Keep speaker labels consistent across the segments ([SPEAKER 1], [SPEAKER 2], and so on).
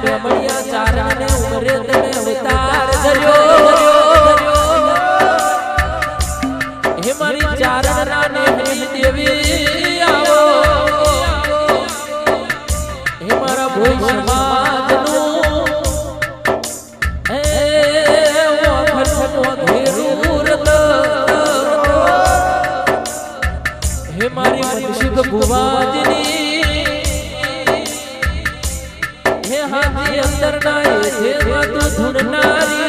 [SPEAKER 1] ભમણિયા ચારાને ઉમરે તને અવતાર ધર્યો હે મારી ચારણાને ભીલ દેવી આવો. હે મારા ભોઈ મારી મનશિબ ભુવાજીની જે અંદર ના છે તો ધૂણનારી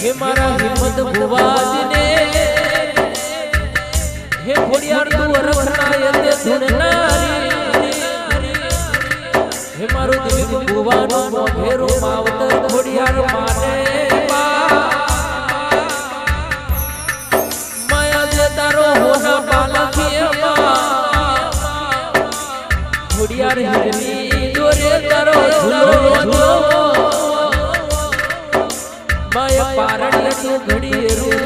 [SPEAKER 1] હે મારા હે ખોડિયાર તું રખનાય હે મારું દિલ ભુવાનું મોઢેરું માવતર ખોડિયાર માને. ઘડીએ રૂ.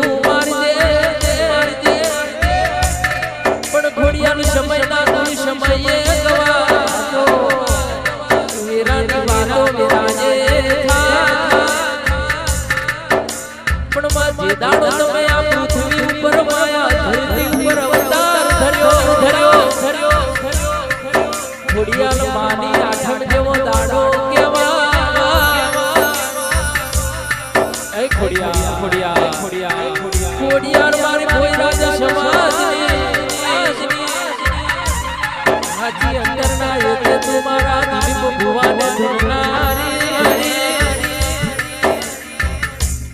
[SPEAKER 1] મારા દીપ ભુવાને ધૂનારી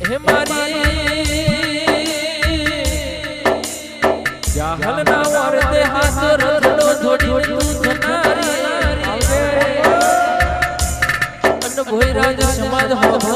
[SPEAKER 1] હે મારી. જાહલ ના ભોઈ રાજ સમાજ હો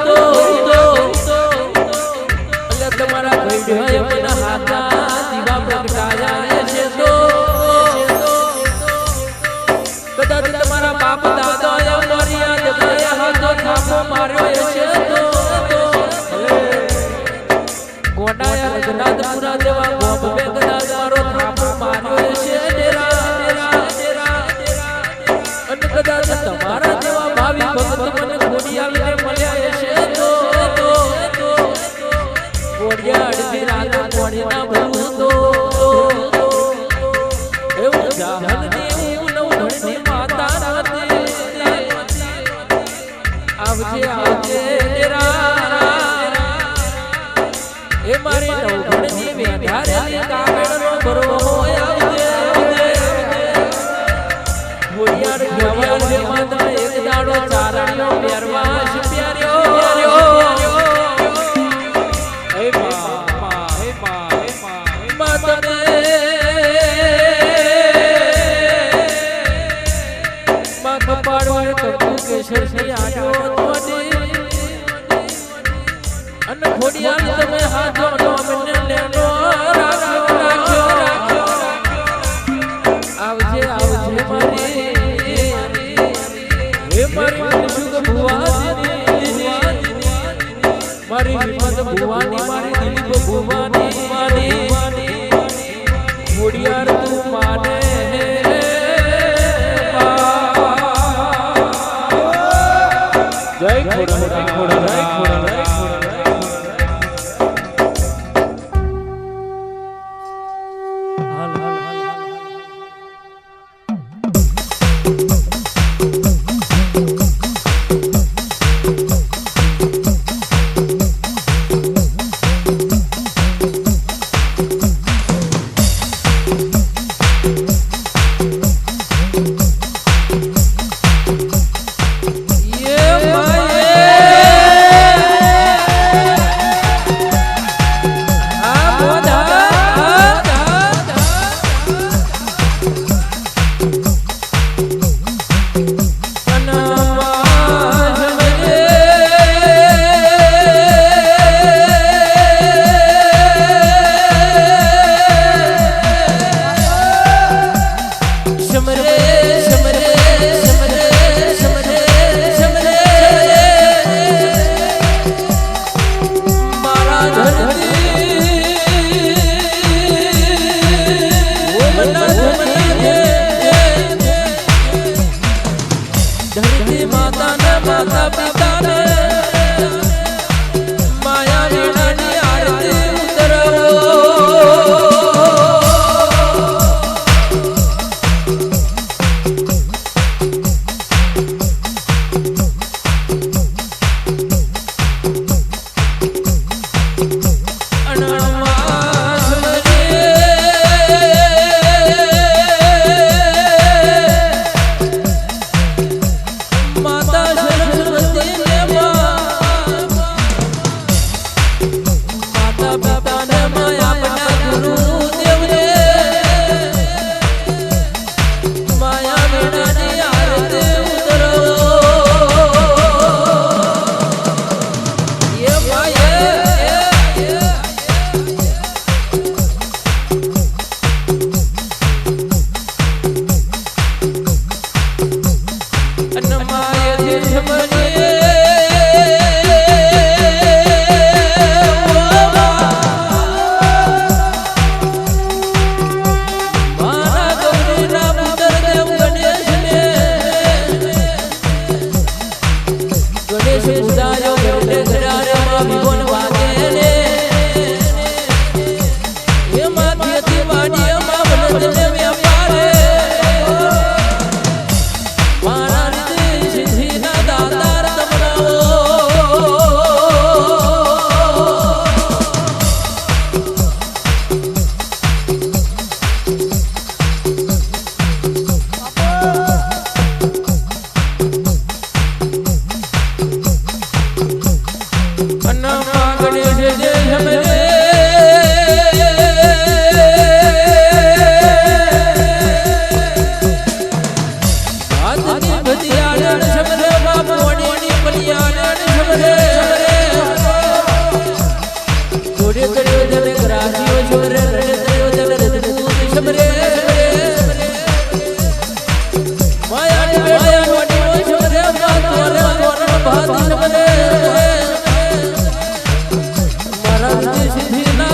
[SPEAKER 1] ঘোড়া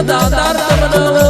[SPEAKER 1] દાતાર તમનો